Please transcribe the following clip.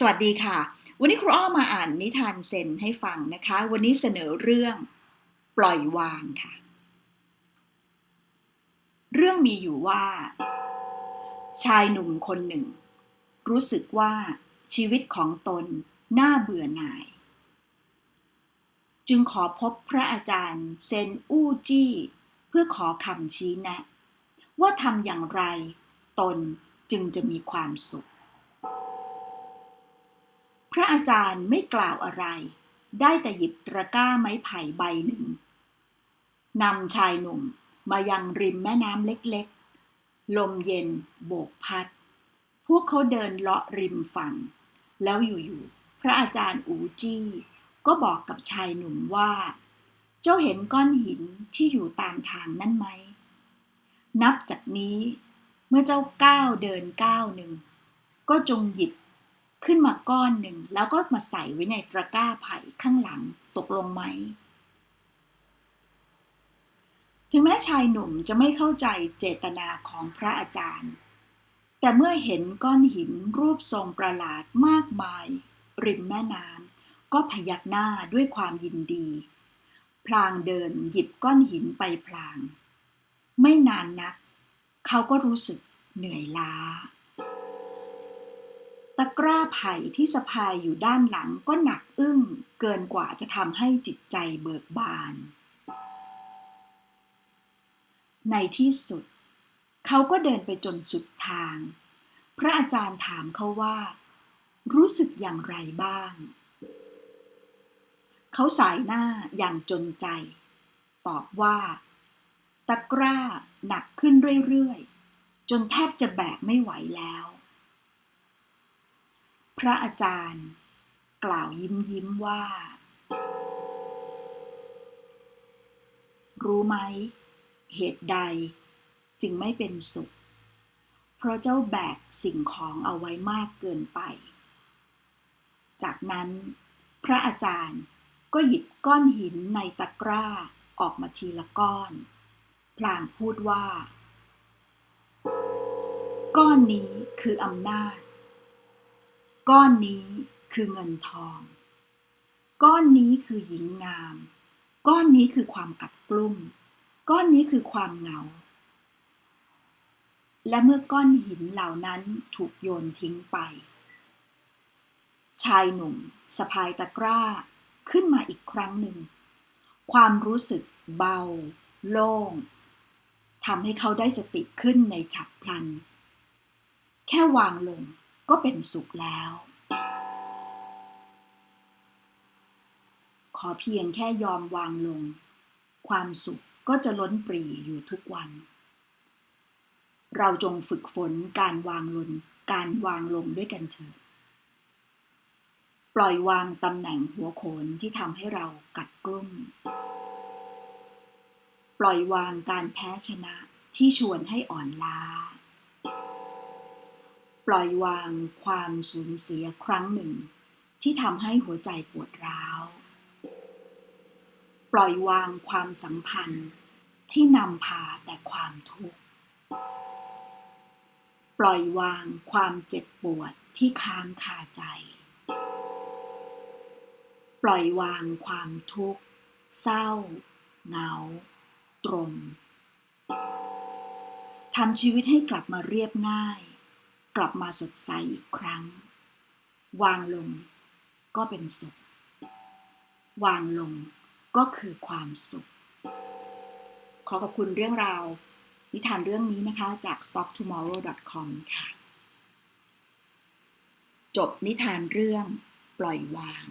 สวัสดีค่ะ วันนี้ครูอ้อมาอ่านนิทานเซนให้ฟังนะคะ วันนี้เสนอเรื่องปล่อยวางค่ะ เรื่องมีอยู่ว่า ชายหนุ่มคนหนึ่ง รู้สึกว่าชีวิตของตนน่าเบื่อหน่าย จึงขอพบพระอาจารย์เซนอู้จี้ เพื่อขอคำชี้แนะ ว่าทำอย่างไร ตนจึงจะมีความสุข ระอาจารย์ไม่กล่าวอะไร ได้แต่หยิบตะกร้าไม้ไผ่ใบหนึ่งนำชายหนุ่มมายังริมแม่น้ำเล็กๆ ลมเย็นโบกพัด พวกเขาเดินเลาะริมฝั่ง แล้วอยู่ๆ พระอาจารย์อูจี้ก็บอกกับชายหนุ่มว่า เจ้าเห็นก้อนหินที่อยู่ตามทางนั่นไหม นับจากนี้เมื่อเจ้าก้าวเดินก้าวหนึ่ง ก็จงหยิบ ขึ้นมาก้อนหนึ่งแล้วก็มาใส่ไว้ในตะกร้าไผ่ข้างหลังตกลงไหม ถึงแม้ชายหนุ่มจะไม่เข้าใจเจตนาของพระอาจารย์ แต่เมื่อเห็นก้อนหินรูปทรงประหลาดมากมาย ริมแม่น้ำก็พยักหน้าด้วยความยินดี พลางเดินหยิบก้อนหินไปพลาง ไม่นานนัก เขาก็รู้สึกเหนื่อยล้า ตะกร้าไผ่ที่สะพายอยู่ด้านหลังก็หนักอึ้งเกินกว่าจะทำให้จิตใจเบิกบาน ในที่สุด เขาก็เดินไปจนสุดทาง พระอาจารย์ถามเขาว่า รู้สึกอย่างไรบ้าง เขาสายหน้าอย่างจนใจ ตอบว่า ตะกร้าหนักขึ้นเรื่อยๆ จนแทบจะแบกไม่ไหวแล้ว พระอาจารย์ กล่าวยิ้มยิ้มว่า รู้ไหม เหตุใดจึงไม่เป็นสุข เพราะเจ้าแบกสิ่งของเอาไว้มากเกินไป จากนั้น พระอาจารย์ก็หยิบก้อนหินในตะกร้าออกมาทีละก้อน พลางพูดว่า ก้อนนี้คืออำนาจ ก้อนนี้คือเงินทอง ก้อนนี้คือหญิงงาม ก้อนนี้คือความอัดกลุ้มก้อนนี้คือความเหงา และเมื่อก้อนหินเหล่านั้นถูกโยนทิ้งไป ชายหนุ่มสะพายตะกร้าขึ้นมาอีกครั้งหนึ่ง ความรู้สึกเบา โล่งทำให้เขาได้สติขึ้นในฉับพลัน แค่วางลง ก็เป็นสุขแล้ว ขอเพียงแค่ยอมวางลง ความสุขก็จะล้นปรีอยู่ทุกวัน เราจงฝึกฝนการวางลงการวางลงด้วยกันเถิดปล่อยวางตำแหน่งหัวโขนที่ทำให้เรากัดกลุ้มปล่อยวางการแพ้ชนะที่ชวนให้อ่อนล้า ปล่อยวางความสูญเสียครั้งหนึ่ง ที่ทำให้หัวใจปวดร้าว ปล่อยวางความสัมพันธ์ที่นำพาแต่ความทุกข์ ปล่อยวางความเจ็บปวดที่ค้างคาใจ ปล่อยวางความทุกข์ เศร้า เหงา ตรมทำชีวิตให้กลับมาเรียบง่าย กลับมาสดใสอีกครั้ง วางลงก็เป็นสุข วางลงก็คือความสุข ขอขอบคุณเรื่องราว นิทานเรื่องนี้นะคะจาก stocktomorrow.com ค่ะ จบนิทานเรื่องปล่อยวาง